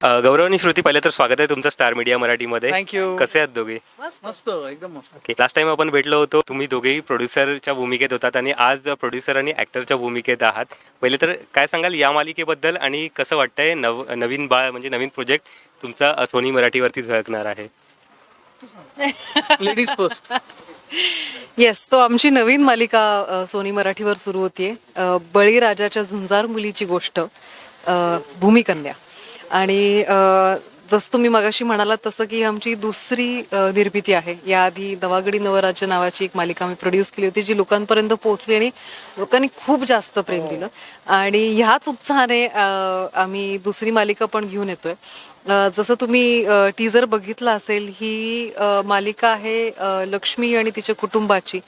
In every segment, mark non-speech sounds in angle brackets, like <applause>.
अ, गौरव आणि श्रुती पहिले तर स्वागत आहे तुमचं स्टार मीडिया मराठीमध्ये. थँक्यू कसे आहात दोघे? मस्त. एकदम मस्त. लास्ट टाइम आपण भेटलो होतो तुम्ही दोघेही प्रोड्युसरच्या भूमिकेत होतात आणि आज प्रोड्युसर आणि ॲक्टरच्या भूमिकेत आहात. पहिले तर काय सांगाल या मालिकेबद्दल आणि कसं वाटतंय नव नवीन बाळ म्हणजे नवीन प्रोजेक्ट तुमचा सोनी मराठीवरती झळकणार आहे? लेडीज फर्स्ट येस सो आमची नवीन मालिका सोनी मराठीवर सुरू होतीये. बळीराजाच्या झुंजार मुलीची गोष्ट भूमिकन्या. आणि जसं तुम्ही मगाशी म्हणालात तसं की ही आमची दुसरी निर्मिती आहे. याआधी नवागडी नवराज्य नावाची एक मालिका आम्ही प्रोड्यूस केली होती जी लोकांपर्यंत पोहोचली आणि लोकांनी खूप जास्त प्रेम दिलं. आणि ह्याच उत्साहाने आम्ही दुसरी मालिका पण घेऊन येतोय. जसं तुम्ही टीजर बघितलं असेल ही मालिका आहे लक्ष्मी आणि तिच्या कुटुंबाची.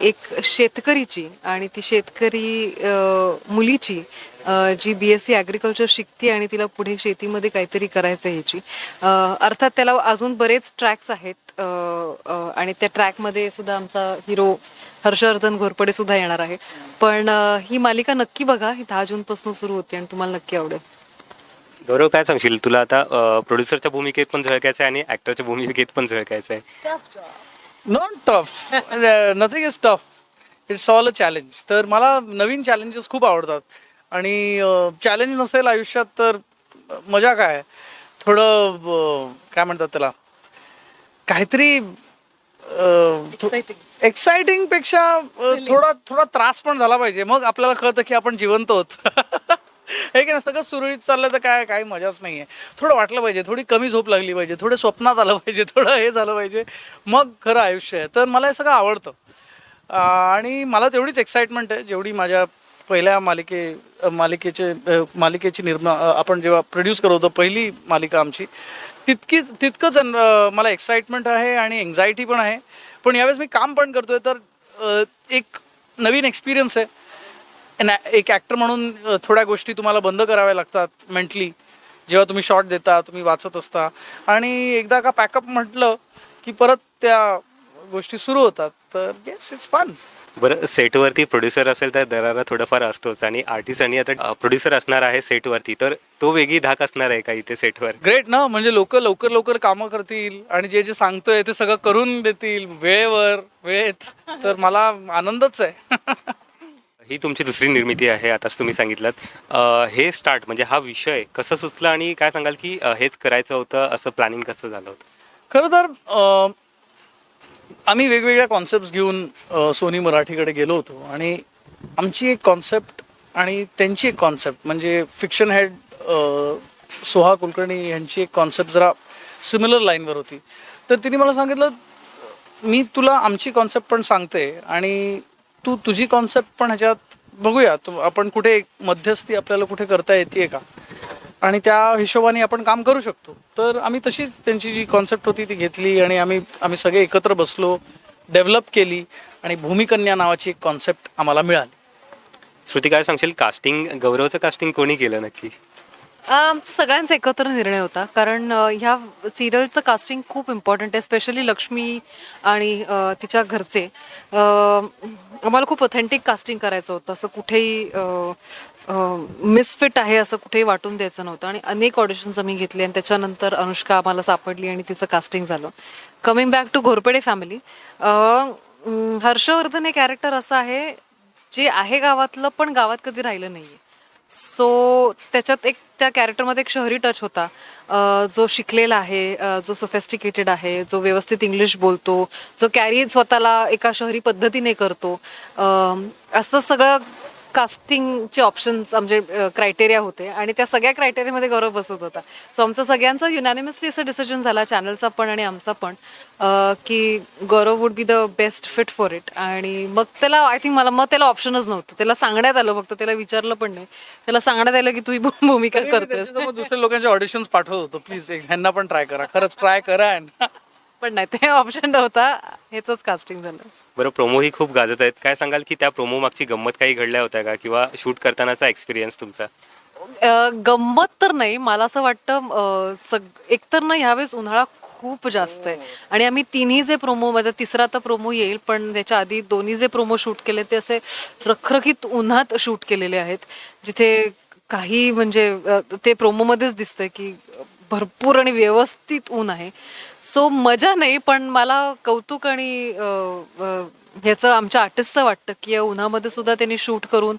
एक शेतकरीची आणि ती शेतकरी मुलीची. जी बी एस सी ॲग्रिकल्चर शिकते आणि तिला पुढे शेतीमध्ये काहीतरी करायचं ह्याची. अर्थात त्याला अजून बरेच ट्रॅक्स आहेत आणि त्या ट्रॅकमध्ये सुद्धा आमचा हिरो हर्षवर्धन घोरपडे सुद्धा येणार आहे. पण ही मालिका नक्की बघा ही दहा जूनपासून सुरू होते आणि तुम्हाला नक्की आवडेल. गौरव काय सांगशील? तुला आता प्रोड्युसरच्या भूमिकेत पण झळकायचं आहे आणि ॲक्टरच्या भूमिकेत पण झळकायचं आहे not tough nothing is tough it's all a challenge तर मला नवीन चॅलेंजेस खूप आवडतात. आणि चॅलेंज नसेल आयुष्यात तर मजा काय? थोडं काय म्हणतात त्याला? काहीतरी एक्साइटिंगपेक्षा थोडा थोडा त्रास पण झाला पाहिजे. मग आपल्याला कळतं की आपण जिवंत होत हे की नाही सगळं सुरळीत चाललं तर काय काही मजाच नाही आहे थोडं वाटलं पाहिजे थोडी कमी झोप लागली पाहिजे थोडं स्वप्नात आलं पाहिजे थोडं हे झालं पाहिजे. मग खरं आयुष्य आहे. तर मला हे सगळं आवडतं. आणि मला तेवढीच एक्साइटमेंट आहे जेवढी माझ्या पहिल्या मालिके मालिकेचे मालिकेची निर्मा आपण जेव्हा प्रोड्यूस करत होतो पहिली मालिका आमची तितकीच तितकंच मला एक्साइटमेंट आहे आणि एन्झायटी पण आहे. पण यावेळेस मी काम पण करतोय तर एक नवीन एक्सपिरियन्स आहे. एक ॲक्टर म्हणून थोड्या गोष्टी तुम्हाला बंद कराव्या लागतात मेंटली जेव्हा तुम्ही शॉट देता तुम्ही वाचत असता. आणि एकदा का पॅकअप म्हटलं की परत त्या गोष्टी सुरू होतात. तर येस इट्स फन बरं सेटवरती प्रोड्युसर असेल तर दरारा थोडंफार असतोच आणि आर्टिस्ट आणि आता प्रोड्युसर असणार आहे सेटवरती तर तो वेगळी धाक असणार आहे का इथे सेटवर? ग्रेट ना म्हणजे लोक लवकर लवकर कामं करतील आणि जे जे सांगतोय ते सगळं करून देतील वेळेवर वेळेत. तर मला आनंदच आहे. <laughs> ही तुमची दुसरी निर्मिती आहे आताच तुम्ही सांगितलं हे स्टार्ट म्हणजे हा विषय कसं सुचला आणि काय सांगाल की अ, हेच करायचं होतं असं प्लॅनिंग कसं झालं होतं? खरं तर अ, आम्ही वेगवेगळ्या कॉन्सेप्ट घेऊन सोनी मराठीकडे गेलो होतो. आणि आमची एक कॉन्सेप्ट आणि त्यांची एक कॉन्सेप्ट म्हणजे फिक्शन हेड सोहा कुलकर्णी यांची एक कॉन्सेप्ट जरा सिमिलर लाईनवर होती. तर तिने मला सांगितलं मी तुला आमची कॉन्सेप्ट पण सांगते आणि तू तुझी कॉन्सेप्ट पण ह्याच्यात बघूया. तू आपण कुठे एक मध्यस्थी आपल्याला कुठे करता येते का? आणि त्या हिशोबाने आपण काम करू शकतो. तर आम्ही तशीच त्यांची जी कॉन्सेप्ट होती ती घेतली आणि आम्ही आम्ही सगळे एकत्र बसलो डेव्हलप केली आणि भूमिकन्या नावाची एक कॉन्सेप्ट आम्हाला मिळाली. श्रुती काय सांगशील? कास्टिंग गौरवचं कास्टिंग कोणी केलं नक्की? आमचा सगळ्यांचा एकत्र निर्णय होता. कारण अ, ह्या सिरियलचं कास्टिंग खूप इम्पॉर्टंट आहे स्पेशली लक्ष्मी आणि अ, तिच्या घरचे. अ, आम्हाला खूप ऑथेंटिक कास्टिंग करायचं होतं. असं कुठेही मिसफिट आहे असं कुठेही वाटून द्यायचं नव्हतं. आणि अनेक ऑडिशन्स आम्ही घेतले आणि त्याच्यानंतर अनुष्का आम्हाला सापडली आणि तिचं कास्टिंग झालं. Coming back to Ghorpade family Harshvardhan हे कॅरेक्टर असं आहे जे आहे गावातलं पण गावात कधी राहिलं नाही सो त्याच्यात एक त्या कॅरेक्टरमध्ये एक शहरी टच होता. जो शिकलेला आहे जो सोफेस्टिकेटेड आहे जो व्यवस्थित इंग्लिश बोलतो जो कॅरी स्वतःला एका शहरी पद्धतीने करतो. असं सगळं कास्टिंगचे ऑप्शन्स आमचे क्रायटेरिया होते. आणि त्या सगळ्या क्रायटेरियामध्ये गौरव बसत होता. सो आमचं सगळ्यांचं युनॅनिमसली असं डिसिजन झाला चॅनलचा पण आणि आमचा पण की Gaurav would be the best fit for it आणि मग त्याला आय थिंक मला मग त्याला ऑप्शनच नव्हतं. त्याला सांगण्यात आलं फक्त त्याला विचारलं पण नाही. त्याला सांगण्यात आलं की तू ही भूमिका करतेस. दुसऱ्या लोकांचे ऑडिशन्स पाठवत होतो. प्लीज ह्यांना पण ट्राय करा. खरंच ट्राय करा. पण नाही ते ऑप्शन नव्हता. हेच कास्टिंग झालं. बरं प्रोमोही खूप गाजत आहेत. काय सांगाल की त्या प्रोमो मागची गंमत काही घडल्या होत्या का? किंवा शूट करतानाचा एक्सपिरियन्स तुमचा? गंमत तर नाही. मला असं वाटतं सग एकतर ना ह्यावेळेस उन्हाळा खूप जास्त आहे. आणि आम्ही तिन्ही जे प्रोमो मध्ये तिसरा तर प्रोमो येईल पण त्याच्या आधी दोन्ही जे प्रोमो शूट केले ते असे रखरखीत उन्हात शूट केलेले आहेत. जिथे काही म्हणजे ते प्रोमोमध्येच दिसतंय की भरपूर आणि व्यवस्थित ऊन आहे. सो मजा नाही पण मला कौतुक आणि ह्याचं आमच्या आर्टिस्टचं वाटतं की या उन्हामध्ये सुद्धा त्यांनी शूट करून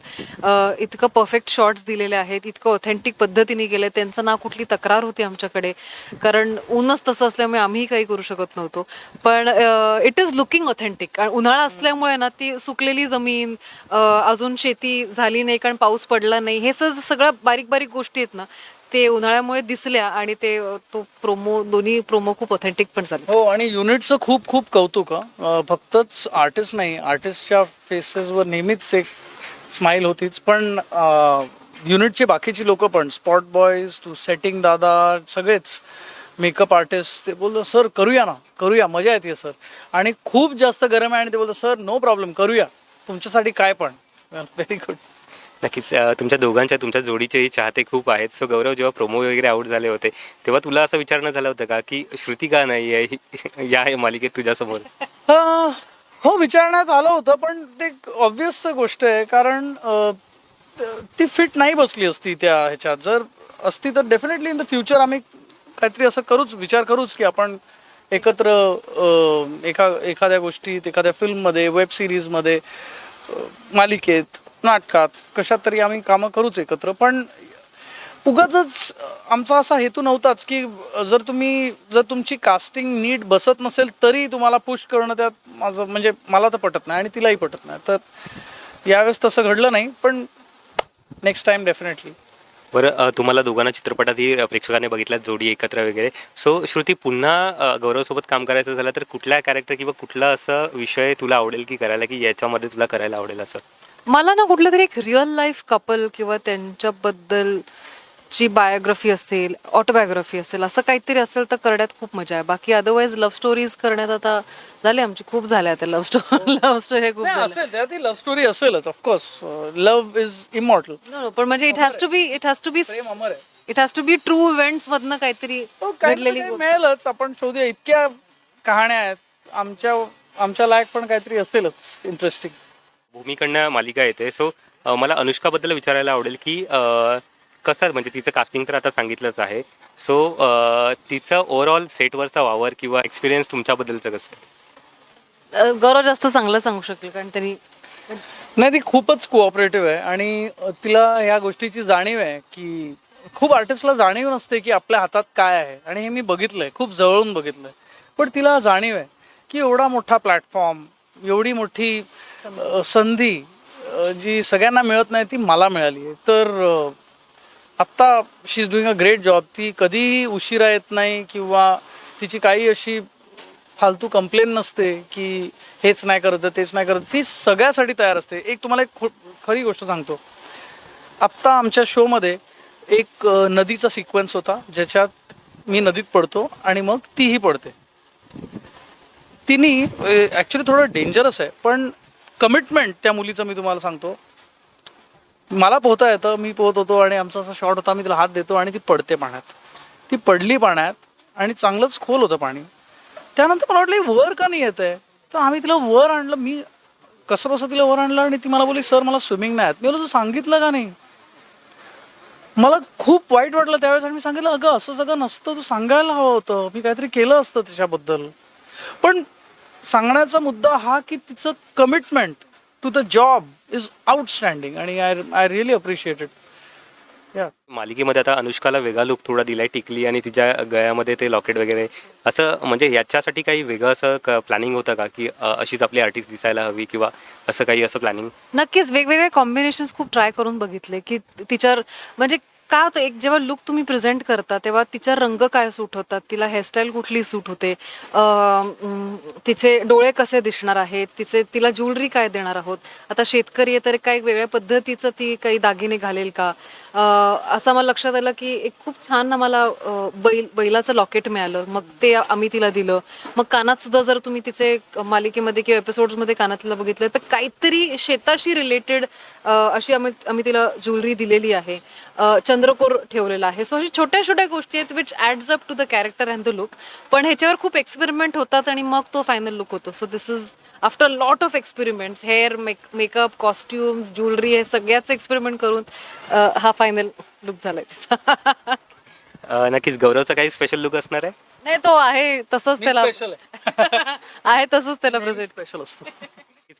इतकं परफेक्ट शॉट्स दिलेले आहेत इतकं ऑथेंटिक पद्धतीने केलं त्यांचं ना कुठली तक्रार होती आमच्याकडे. कारण ऊनच तसं असल्यामुळे आम्हीही काही करू शकत नव्हतो. पण इट इज लुकिंग ऑथेंटिक उन्हाळा असल्यामुळे ना ती सुकलेली जमीन अजून शेती झाली नाही कारण पाऊस पडला नाही हे स- सगळं बारीक बारीक गोष्टी आहेत ना. ते उन्हाळ्यामुळे दिसल्या आणि ते तो प्रोमो दोन्ही प्रोमो खूप ऑथेंटिक पण झाले. हो आणि युनिटचं खूप खूप कौतुक हं. अं, फक्तच आर्टिस्ट नाही आर्टिस्टच्या फेसेसवर नेहमीच एक स्माईल होतीच. पण युनिटचे बाकीची लोक पण स्पॉट बॉयज टू सेटिंग दादा सगळेच मेकअप आर्टिस्ट ते बोलतो सर करूया ना करूया मजा येते सर. आणि खूप जास्त गरम आहे आणि ते बोलतो सर नो प्रॉब्लेम करूया. तुमच्यासाठी काय पण. <laughs> व्हेरी गुड नक्कीच तुमच्या दोघांच्या तुमच्या जोडीचेही चाहते खूप आहेत. सो गौरव जेव्हा प्रोमो वगैरे आउट झाले होते तेव्हा तुला असं विचारणं झालं होतं का की श्रुती का नाही आहे? <laughs> या मालिकेत तुझ्यासमोर. हो विचारण्यात आलं होतं पण ते ऑब्विस गोष्ट आहे कारण ती फिट नाही बसली असती त्या ह्याच्यात. जर असती तर डेफिनेटली इन द फ्युचर आम्ही काहीतरी असं करूच विचार करूच की आपण एकत्र एका एखाद्या गोष्टीत एखाद्या फिल्ममध्ये वेब सिरीजमध्ये मालिकेत नाटकात कशात तरी आम्ही कामं करूच एकत्र. पण उगाच आमचा असा हेतू नव्हताच की जर तुम्ही जर तुमची कास्टिंग नीट बसत नसेल तरी तुम्हाला पुश करणं त्यात माझं म्हणजे मला तर पटत नाही आणि तिलाही पटत नाही. तर यावेळेस तसं घडलं नाही पण नेक्स्ट टाइम डेफिनेटली बरं तुम्हाला दोघांना चित्रपटातही अ, प्रेक्षकांनी बघितल्यात जोडी एकत्र वगैरे. सो श्रुती पुन्हा गौरवसोबत काम करायचं झालं तर कुठल्या कॅरेक्टर किंवा कुठला असं विषय तुला आवडेल की करायला की याच्यामध्ये तुला करायला आवडेल असं? मला ना कुठलं तरी एक रिअल लाईफ कपल किंवा त्यांच्याबद्दल ची बायोग्राफी असेल ऑटोबायोग्राफी असेल असं काहीतरी असेल तर करण्यात खूप मजा आहे. बाकी अदरवाईज लव्ह स्टोरीज करण्यात आता झाले आमची खूप झाल्या आता लव्ह स्टोरी लव्ह स्टोरी खूप झाल्या असेल त्यात लव्ह स्टोरी असेलच of course love is immortal No, no, पण म्हणजे it has to be it has to be प्रेम अमर आहे. It has to be true events मधनं काहीतरी काही ना घडलेली काही गोष्ट. मिळेलच. आपण शोधूया इतक्या कहाण्या आहेत. आमच्या आमच्या लायक पण काहीतरी असेलच इंटरेस्टिंग भूमीकडनं मालिका येते. सो मला अनुष्काबद्दल विचारायला आवडेल की कसं म्हणजे तिचं कास्टिंग तर आता सांगितलंच आहे. सो तिचं ओव्हरऑल सेटवरचा वावर किंवा एक्सपिरियन्स तुमच्याबद्दलचं कसं गौरव जास्त चांगलं सांगू शकेल कारण त्यांनी नाही ती खूपच कोऑपरेटिव्ह आहे आणि तिला ह्या गोष्टीची जाणीव आहे की खूप आर्टिस्टला जाणीव नसते की आपल्या हातात काय आहे. आणि हे मी बघितलंय खूप जवळून बघितलंय. पण तिला जाणीव आहे की एवढा मोठा प्लॅटफॉर्म एवढी मोठी संधी जी सगळ्यांना मिळत नाही ती मला मिळाली आहे. तर आत्ता she is doing a great job ती कधीही उशिरा येत नाही किंवा तिची काही अशी फालतू कंप्लेन नसते की हेच नाही करत तेच नाही करत. ती सगळ्यासाठी तयार असते. एक तुम्हाला एक खरी गोष्ट सांगतो. आत्ता आमच्या शोमध्ये एक नदीचा सिक्वेन्स होता ज्याच्यात मी नदीत पडतो आणि मग तीही पडते. तिने ॲक्च्युली थोडं डेंजरस आहे पण कमिटमेंट त्या मुलीचं मी तुम्हाला सांगतो. मला पोहता येतं मी पोहत होतो आणि आमचा असा शॉट होता मी तिला हात देतो आणि ती पडते पाण्यात. ती पडली पाण्यात आणि चांगलंच खोल होतं पाणी. त्यानंतर मला वाटलं वर का नाही येत आहे तर आम्ही तिला वर आणलं मी कसं कसं तिला वर आणलं आणि ती मला बोलली सर मला स्विमिंग नाही येत. मी बोललो तू सांगितलं का नाही? मला खूप वाईट वाटलं त्यावेळेस आणि मी सांगितलं अगं असं सगळं नसतं तू सांगायला हवं होतं. मी काहीतरी केलं असतं त्याच्याबद्दल पण सांगण्याचा मुद्दा हा की तिचं commitment to the job is outstanding आणि आय आय रिअली अप्रिशिएटेड या मालिकेमध्ये आता अनुष्काला वेगळा लुक थोडा दिलाय टिकली आणि तिच्या गळ्यामध्ये ते लॉकेट वगैरे. असं म्हणजे याच्यासाठी काही वेगळं असं प्लॅनिंग होतं का? की अशीच आपली आर्टिस्ट दिसायला हवी किंवा असं काही असं प्लॅनिंग नक्कीच वेगवेगळे कॉम्बिनेशन्स खूप ट्राय करून बघितले की तिच्यावर म्हणजे काय होतं एक जेव्हा लुक तुम्ही प्रेझेंट करता तेव्हा तिच्या रंग काय सूट होतात? तिला हेअरस्टाईल कुठली सूट होते? अं, तिचे डोळे कसे दिसणार आहेत? तिचे तिला ज्वेलरी काय देणार आहोत? आता शेतकरी आहे तर काही वेगळ्या पद्धतीचं ती काही दागिने घालेल का? अं, असं मला लक्षात आलं की एक खूप छान आम्हाला अं, बैल बैलाचं लॉकेट मिळालं. मग ते आम्ही तिला दिलं. मग कानात सुद्धा जर तुम्ही तिचे मालिकेमध्ये किंवा एपिसोड्समध्ये कानातलं बघितलं तर काहीतरी शेताशी रिलेटेड अशी आम्ही आम्ही तिला ज्वेलरी दिलेली आहे. चंद्र चंद्रकोर ठेवलेला आहे. सो अशी छोट्या छोट्या गोष्टी आहेत which adds up to the character and the look पण ह्याच्यावर खूप एक्सपेरिमेंट होतात आणि मग तो फायनल लुक होतो. So this is after lot of experiments hair make makeup costumes jewellery हे सगळ्याच एक्सपेरिमेंट करून अ, हा फायनल लुक झालाय तिचा. <laughs> अ, नक्कीच गौरवचा काही स्पेशल लुक असणार आहे? नाही तो आहे तसंच त्याला स्पेशल आहे. <laughs> आहे तसंच त्याला प्रेझेंट स्पेशल असतो.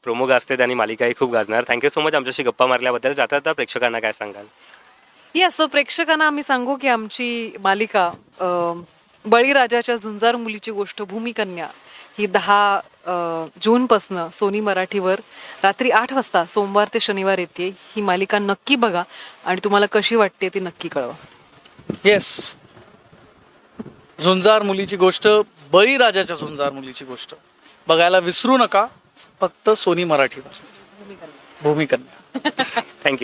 प्रोमो गाजते आणि मालिकाही खूप गाजणार. थँक्यू सो मच आमच्याशी गप्पा मारल्याबद्दल. जाता जाता प्रेक्षकांना काय सांगाल? येस सो प्रेक्षकांना आम्ही सांगू की आमची मालिका अं, बळीराजाच्या झुंजार मुलीची गोष्ट भूमिकन्या ही दहा जूनपासनं सोनी मराठीवर रात्री आठ वाजता सोमवार ते शनिवार येते. ही मालिका नक्की बघा आणि तुम्हाला कशी वाटते ती नक्की कळवा. येस झुंजार मुलीची गोष्ट बळीराजाच्या झुंजार मुलीची गोष्ट. बघायला विसरू नका फक्त सोनी मराठीवर. भूमिकन्या. थँक्यू <laughs>